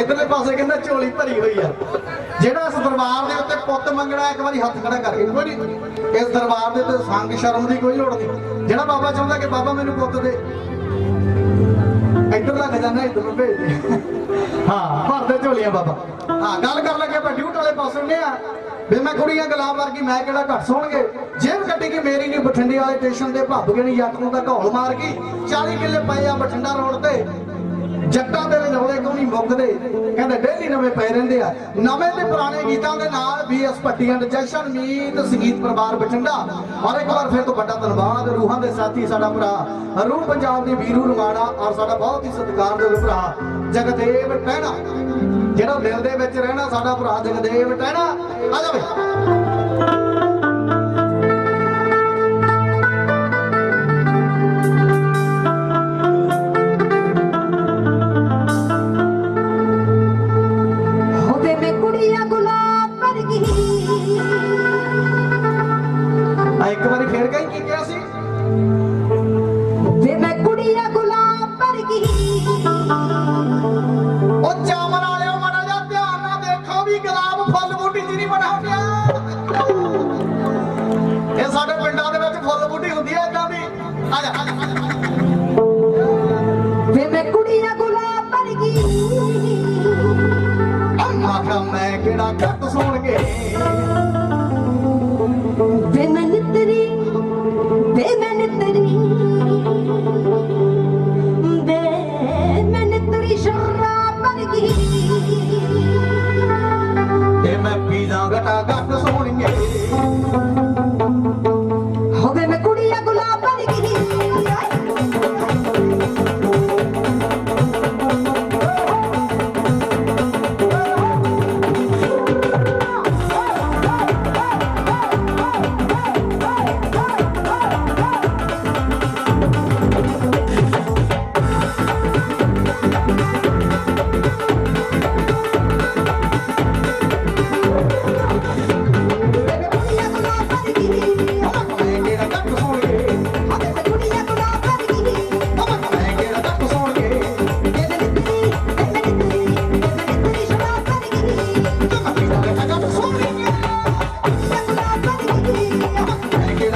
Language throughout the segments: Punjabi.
ਇਧਰਲੇ ਪਾਸੇ ਕਹਿੰਦਾ ਝੋਲੀ ਭਰੀ ਹੋਈ ਆ। ਜਿਹੜਾ ਇਸ ਦਰਬਾਰ ਦੇ ਉੱਤੇ ਪੁੱਤ ਮੰਗਣਾ, ਇੱਕ ਵਾਰੀ ਹੱਥ ਖੜਾ ਕਰਕੇ ਕੋਈ ਨਹੀਂ ਇਸ ਦਰਬਾਰ ਦੇ ਉੱਤੇ ਸੰਗ ਸ਼ਰਮ ਦੀ ਕੋਈ ਲੋੜ ਨਹੀਂ। ਜਿਹੜਾ ਬਾਬਾ ਚਾਹੁੰਦਾ ਕਿ ਬਾਬਾ ਮੈਨੂੰ ਪੁੱਤ ਦੇ। ਇੱਧਰ ਖਜ਼ਾਨਾ ਇੱਧਰ ਭੇਜ ਦੇ। ਹਾਂ ਭਰਦੇ ਝੋਲੀਆਂ ਬਾਬਾ। ਹਾਂ, ਗੱਲ ਕਰ ਲੱਗੇ ਆਪਾਂ ਡਿਊਟ ਵਾਲੇ ਪਾਸੇ ਨੇ ਆ। ਵੀ ਮੈਂ ਕੁੜੀਆਂ ਗੁਲਾਬ ਵਰਗੀ, ਮੈਂ ਕਿਹੜਾ ਘੱਟ ਸੋਣਗੇ? ਜੇਬ ਕੱਢੀ ਕਿ ਮੇਰੀ ਨਹੀਂ ਬਠਿੰਡੇ ਵਾਲੇ ਸਟੇਸ਼ਨ ਦੇ ਭੱਬ ਗਏ ਨਹੀਂ ਦਾ ਘੋਲ ਮਾਰ ਗਈ। 40 ਕਿੱਲੇ ਪਏ ਆ ਬਠਿੰਡਾ ਰੋਡ ਤੇ। ਜੱਟਾਂ ਦੇ ਰਜੌਲੇ ਕਿਉਂ ਨਹੀਂ ਮੁੱਕਦੇ? ਕਹਿੰਦੇ ਡੇਲੀ ਨਵੇਂ ਪਏ ਰਹਿੰਦੇ ਆ। ਨਵੇਂ ਤੇ ਪੁਰਾਣੇ ਗੀਤਾਂ ਦੇ ਨਾਲ ਵੀ ਇਸ ਪੱਟੀਆਂ ਜਸ਼ਨ ਮੀਤ ਸੰਗੀਤ ਪਰਿਵਾਰ ਬਠਿੰਡਾ। ਔਰ ਇੱਕ ਵਾਰ ਫਿਰ ਤੋਂ ਵੱਡਾ ਧੰਨਵਾਦ ਰੂਹਾਂ ਦੇ ਸਾਥੀ ਸਾਡਾ ਭਰਾ ਰੂਹ ਪੰਜਾਬ ਦੀ ਵੀਰੂ ਰੁਮਾਣਾ ਔਰ ਸਾਡਾ ਬਹੁਤ ਹੀ ਸਤਿਕਾਰਯੋਗ ਭਰਾ ਜਗਦੇਵ ਟਹਿਣਾ। ਜਿਹੜਾ ਦਿਲ ਦੇ ਵਿੱਚ ਰਹਿਣਾ ਸਾਡਾ ਭਰਾ ਜਗਦੇਵ ਟਹਿਣਾ। ਆ ਜਾ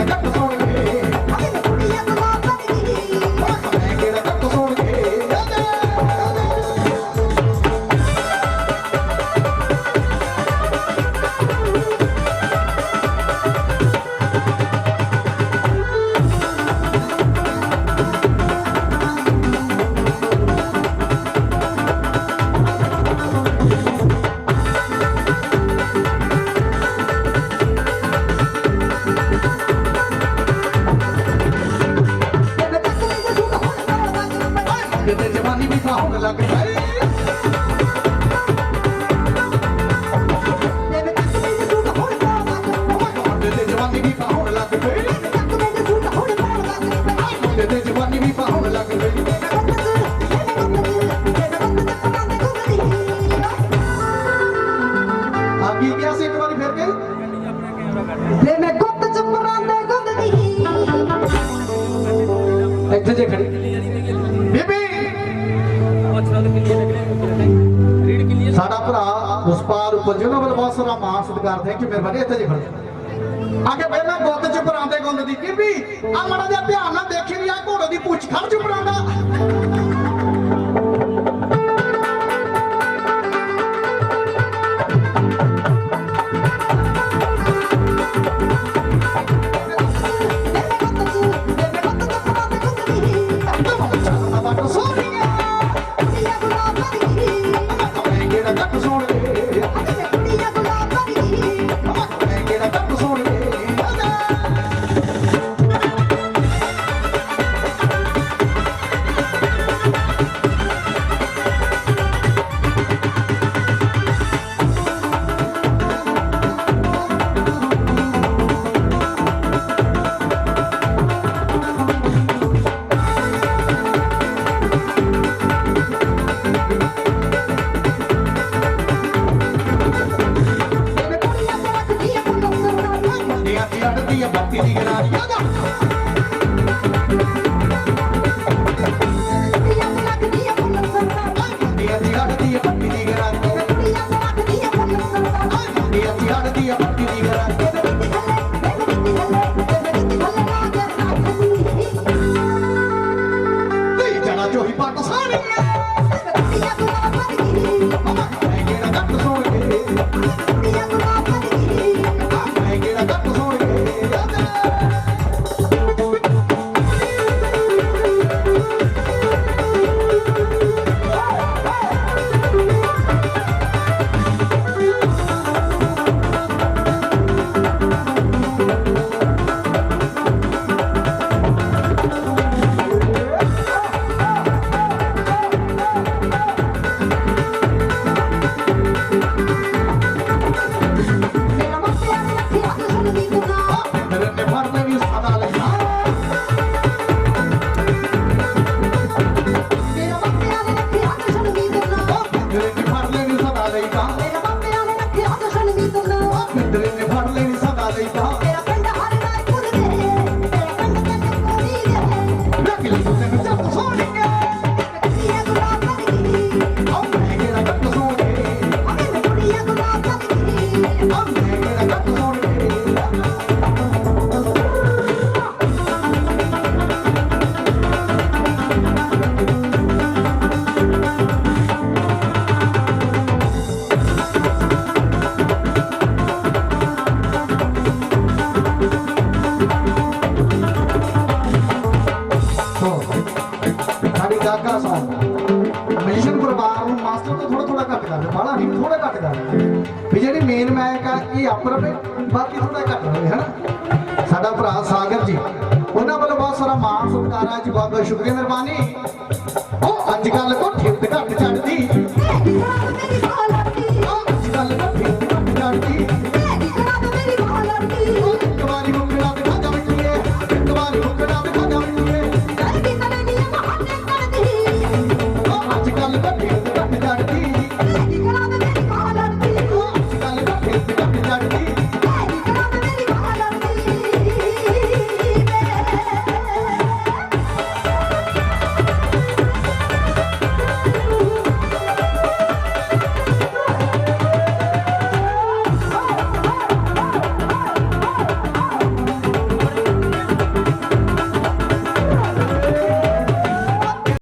ਮੈਂ ਕਿਹੜਾ ਘੱਟ ਜਵਾਨੀ ਵੀ ਪਾਉਣ ਲੱਗ ਪਈ। ਤੱਕਰੀ ਦੇ ਸੂਟ ਹੁਣ ਪਾਉਣ ਲੱਗ ਕਿਤੇ ਜਵਾਨੀ ਵੀ ਪਾਉਣ ਲੱਗ ਪਈ। ਆ ਕੀ ਕਿਹਾ ਸੀ ਇੱਕ ਵਾਰੀ ਫਿਰ ਕੇ? ਵੇ ਮੈਂ ਗੁੱਤ ਚ ਪਰਾਂਦੇ ਗੁੰਦਦੀ। ਇੱਥੇ ਜੇ ਖੜੀ। ਬੀਬੀ! ਸਾਡਾ ਭਰਾ ਉਸਪਾਰ ਉੱਪਰ ਜਿਹਨਾਂ ਵੱਲ ਬਹੁਤ ਸਾਰਾ ਮਾਣ ਸਤਿਕਾਰ ਦੇ ਕਿ ਮਿਹਰਬਾਨੀ ਇੱਥੇ ਜੇ ਖੜੋ ਆਗੇ ਪਹਿਲਾਂ ਗੁੱਤ ਚ ਪਰਾਂਦੇ ਗੁੰਦਦੀ ਬੀਬੀ ਆ ਮੜਾ ਜਿਹਾ ਧਿਆਨ ਨਾਲ ਦੇਖੀ ਵੀ ਆ ਘੋੜੇ ਦੀ ਪੁੱਛ ਖੜ ਚ ਪਰਾਂਦਾ। ਡੀਐਸਸੀ ਹੜਦੀ ਆ ਪੱਟੀ ਦੀ ਗਰਾਂ ਘੱਟ ਕਰ ਦੇ ਬਾਲਾ ਨਹੀਂ ਥੋੜਾ ਘੱਟ ਕਰ ਦੇ ਵੀ ਜਿਹੜੀ ਮੇਨ ਮੈਕ ਆ ਇਹ ਆਪਰ ਪੇ ਬਾਕੀ ਥੋੜਾ ਘੱਟ ਰਹੇ ਹਨਾ? ਸਾਡਾ ਭਰਾ ਸਾਗਰ ਜੀ, ਉਹਨਾਂ ਵੱਲੋਂ ਬਹੁਤ ਸਾਰਾ ਮਾਣ, ਸਤਿਕਾਰ ਆ ਜੀ ਬਹੁਤ ਬਹੁਤ ਸ਼ੁਕਰੀਆ, ਮਿਹਰਬਾਨੀ। ਉਹ ਅੱਜ ਕੱਲ ਕੋ ਠਿੱਟ